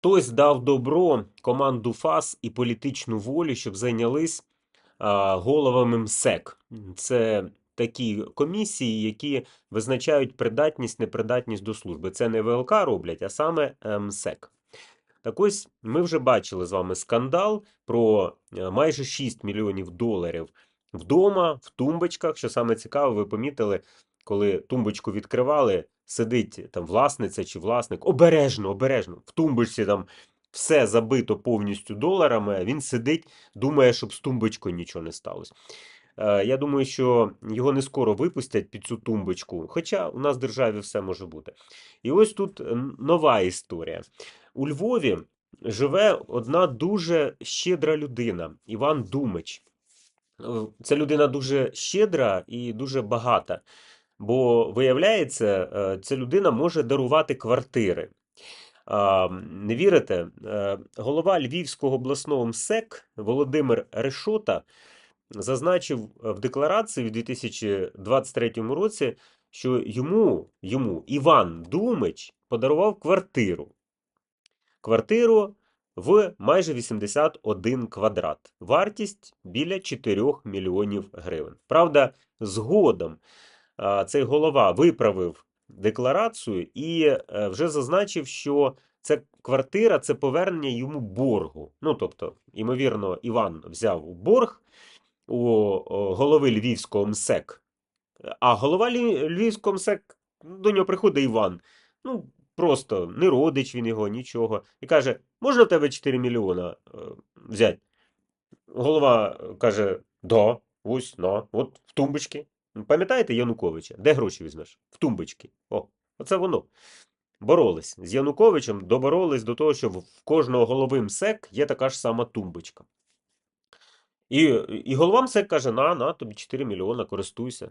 Хтось дав добро, команду ФАС і політичну волю, щоб зайнялись головами МСЕК. Це такі комісії, які визначають придатність, непридатність до служби. Це не ВЛК роблять, а саме е, МСЕК. Так ось ми вже бачили з вами скандал про е, майже 6 мільйонів доларів вдома, в тумбочках. Що саме цікаво, ви помітили, коли тумбочку відкривали, сидить там власниця чи власник. Обережно, обережно. В тумбочці там все забито повністю доларами. Він сидить, думає, щоб з тумбочкою нічого не сталося. Е, Я думаю, що його не скоро випустять під цю тумбочку, хоча у нас в державі все може бути. І ось тут нова історія. У Львові живе одна дуже щедра людина, Іван Думич. Е, Ця людина дуже щедра і дуже багата, бо виявляється, е, ця людина може дарувати квартири. Не вірите? Е, Голова Львівського обласного МСЕК Володимир Решота зазначив в декларації в 2023 році, що йому, йому Іван Думич подарував квартиру. Квартиру в майже 81 квадрат. Вартість біля 4 мільйонів гривень. Правда, згодом цей голова виправив декларацію і е, вже зазначив, що це квартира це повернення йому боргу. Ну, тобто, ймовірно, Іван взяв борг у голови Львівського МСЕК, а голова Львівського МСЕК, до нього приходить Іван. Ну, просто не родич він його, нічого. І каже: можна в тебе 4 мільйона е, взяти? Голова е, каже: Да, ось, на, от в тумбочці. Пам'ятаєте Януковича? Де гроші візьмеш? В тумбочці. О, оце воно. Боролись з Януковичем, доборолись до того, що в кожного голови МСЕК є така ж сама тумбочка. І, і голова МСЕК каже: на, на, тобі 4 мільйона, користуйся.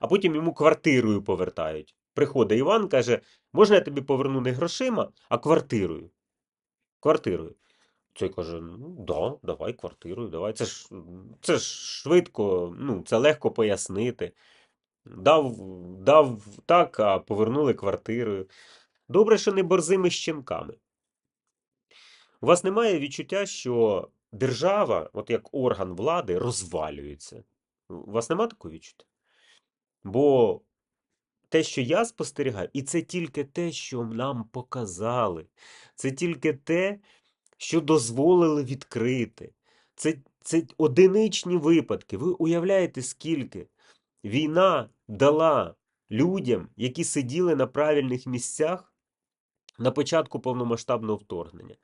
А потім йому квартирою повертають. Приходить Іван, каже: можна я тобі поверну не грошима, а квартирою. Квартирою. Цей каже: ну да, давай квартирою, давай. Це ж, це ж швидко, ну, це легко пояснити. Дав, дав так, а повернули квартирою. Добре, що не борзими щенками. У вас немає відчуття, що держава, от як орган влади, розвалюється. У вас немає такого відчуття? Бо те, що я спостерігаю, і це тільки те, що нам показали, це тільки те, що дозволили відкрити. Це, це одиничні випадки. Ви уявляєте, скільки війна дала людям, які сиділи на правильних місцях на початку повномасштабного вторгнення.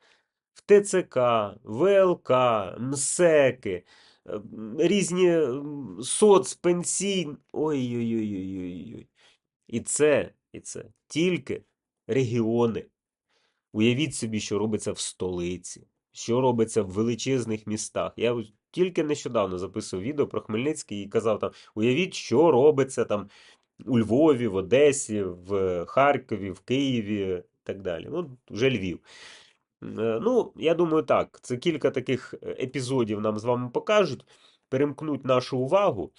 В ТЦК, ВЛК, МСЕКи, різні соцпенсійні. Ой-ой-ой. І це, і це тільки регіони. Уявіть собі, що робиться в столиці, що робиться в величезних містах. Я тільки нещодавно записував відео про Хмельницький і казав там: уявіть, що робиться там у Львові, в Одесі, в Харкові, в Києві і так далі. Ну, вже Львів. Е, Ну, я думаю, так. Це кілька таких е, епізодів нам з вами покажуть, перемкнуть нашу увагу.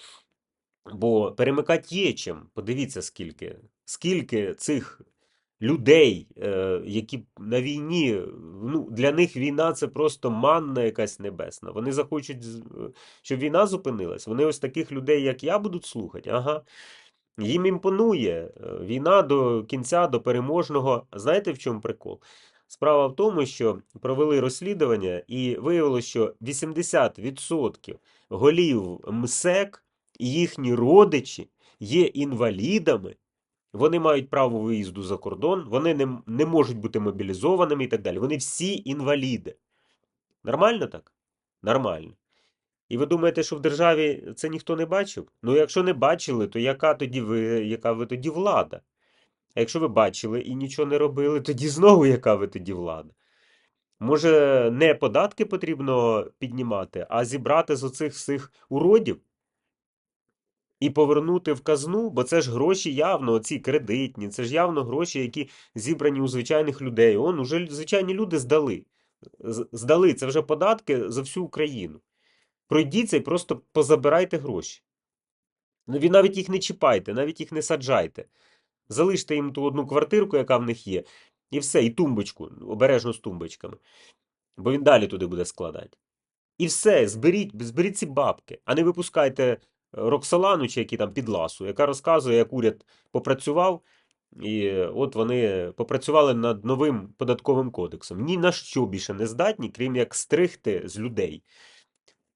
Бо перемикати є чим. Подивіться, скільки, скільки цих людей, е, які на війні, ну, для них війна це просто манна якась небесна. Вони захочуть, е, щоб війна зупинилась. Вони ось таких людей, як я, будуть слухати. Ага. Їм імпонує е, війна до кінця, до переможного. Знаєте, в чому прикол? Справа в тому, що провели розслідування, і виявилося, що 80% голів МСЕК і їхні родичі є інвалідами, вони мають право виїзду за кордон, вони не, не можуть бути мобілізованими і так далі. Вони всі інваліди. Нормально так? Нормально. І ви думаєте, що в державі це ніхто не бачив? Ну, якщо не бачили, то яка тоді ви, яка ви тоді влада? А якщо ви бачили і нічого не робили, тоді знову яка ви тоді влада? Може, не податки потрібно піднімати, а зібрати з оцих всіх уродів і повернути в казну, бо це ж гроші явно, оці кредитні, це ж явно гроші, які зібрані у звичайних людей. Он уже звичайні люди здали. Здали, це вже податки за всю Україну. Пройдіться і просто позабирайте гроші. Ну, Ви навіть їх не чіпайте, навіть їх не саджайте. Залиште їм ту одну квартирку, яка в них є, І все, і тумбочку, обережно з тумбочками. Бо він далі туди буде складати. І все, зберіть, зберіть ці бабки, а не випускайте Роксолану чи які там підласу, яка розказує, як уряд попрацював, і от вони попрацювали над новим податковим кодексом. Ні на що більше не здатні, крім як стригти з людей.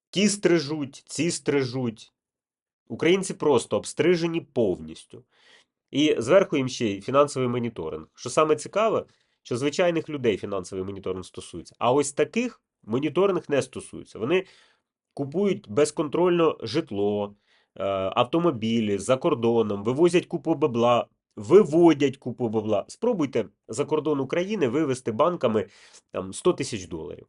Ті стрижуть, ці стрижуть. Українці просто обстрижені повністю. І зверху їм ще й фінансовий моніторинг. Що саме цікаве, що звичайних людей фінансовий моніторинг стосується. А ось таких моніторинг не стосується. Вони купують безконтрольно житло, автомобілі за кордоном, вивозять купу бабла, виводять купу бабла. Спробуйте за кордон України вивезти банками там, 100 тисяч доларів.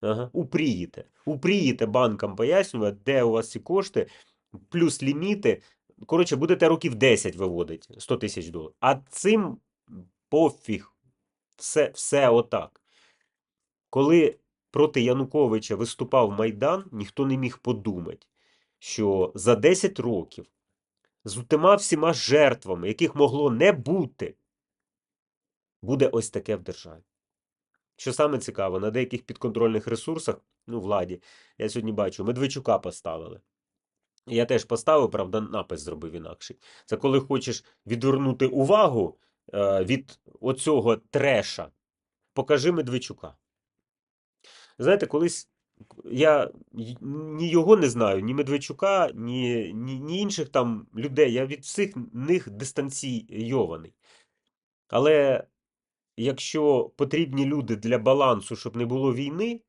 Ага. Упрієте. Упрієте банкам пояснювати, де у вас ці кошти, плюс ліміти. Коротше, будете років 10 виводити 100 тисяч доларів. А цим пофіг. Все, все отак. Коли проти Януковича виступав Майдан, ніхто не міг подумати, що за 10 років з тима всіма жертвами, яких могло не бути, буде ось таке в державі. Що саме цікаво, на деяких підконтрольних ресурсах, ну, владі, я сьогодні бачу, Медведчука поставили. Я теж поставив, правда, напис зробив інакший. Це коли хочеш відвернути увагу е, від оцього треша, покажи Медведчука. Знаєте, колись я ні його не знаю, ні Медведчука, ні, ні, ні інших там людей. Я від всіх них дистанційований. Але якщо потрібні люди для балансу, щоб не було війни,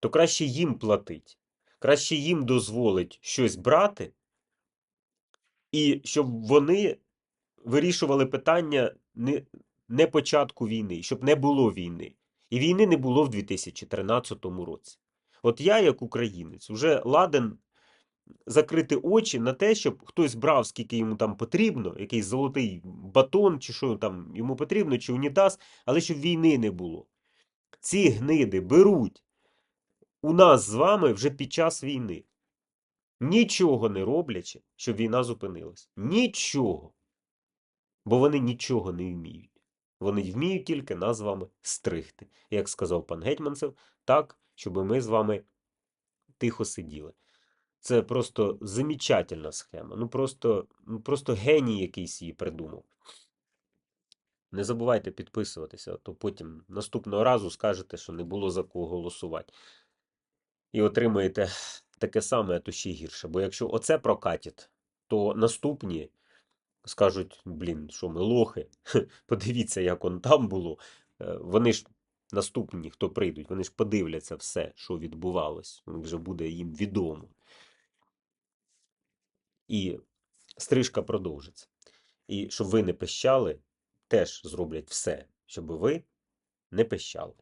то краще їм платить. Краще їм дозволить щось брати, і щоб вони вирішували питання не, не початку війни, щоб не було війни. І війни не було в 2013 році. От я, як українець, вже ладен закрити очі на те, щоб хтось брав, скільки йому там потрібно, якийсь золотий батон, чи що там йому потрібно, чи унітаз, але щоб війни не було. Ці гниди беруть у нас з вами вже під час війни. Нічого не роблячи, щоб війна зупинилась. Нічого. Бо вони нічого не вміють. Вони вміють тільки нас з вами стригти. Як сказав пан Гетьманцев, так, щоб ми з вами тихо сиділи. Це просто замічательна схема. Ну просто, ну просто геній якийсь її придумав. Не забувайте підписуватися, то потім наступного разу скажете, що не було за кого голосувати. І отримаєте таке саме, а то ще гірше. Бо якщо оце прокатить, то наступні скажуть: блін, що ми лохи. Подивіться, як он там було. Е, Вони ж наступні, хто прийдуть, вони ж подивляться все, що відбувалось. Вже буде їм відомо. І стрижка продовжиться. І щоб ви не пищали, теж зроблять все, щоб ви не пищали.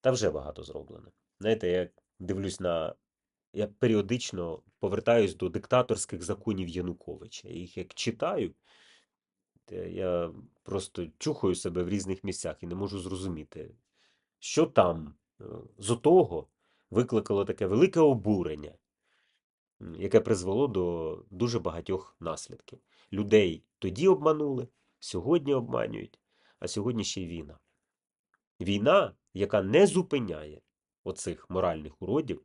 Та вже багато зроблено. Знаєте, я дивлюсь на. Я періодично повертаюсь до диктаторських законів Януковича. Їх як читаю, я просто чухаю себе в різних місцях і не можу зрозуміти, що там е, з отого викликало таке велике обурення, яке призвело до дуже багатьох наслідків. Людей тоді обманули, сьогодні обманюють, а сьогодні ще й війна. Війна, яка не зупиняє оцих моральних уродів,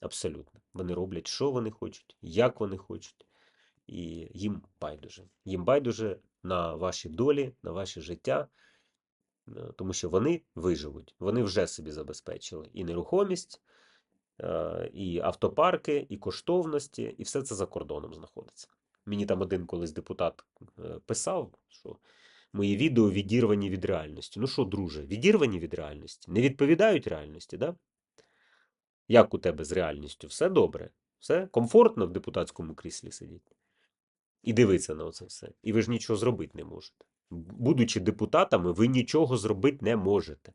абсолютно. Вони роблять, що вони хочуть, як вони хочуть, і їм байдуже. Їм байдуже на ваші долі, на ваше життя, тому що вони виживуть. Вони вже собі забезпечили і нерухомість, е, і автопарки, і коштовності, і все це за кордоном знаходиться. Мені там один колись депутат е, писав, що мої відео відірвані від реальності. Ну що, друже, відірвані від реальності? Не відповідають реальності, да? Як у тебе з реальністю? Все добре? Все комфортно в депутатському кріслі сидіти? І дивитися на це все. І ви ж нічого зробити не можете. Будучи депутатами, ви нічого зробити не можете.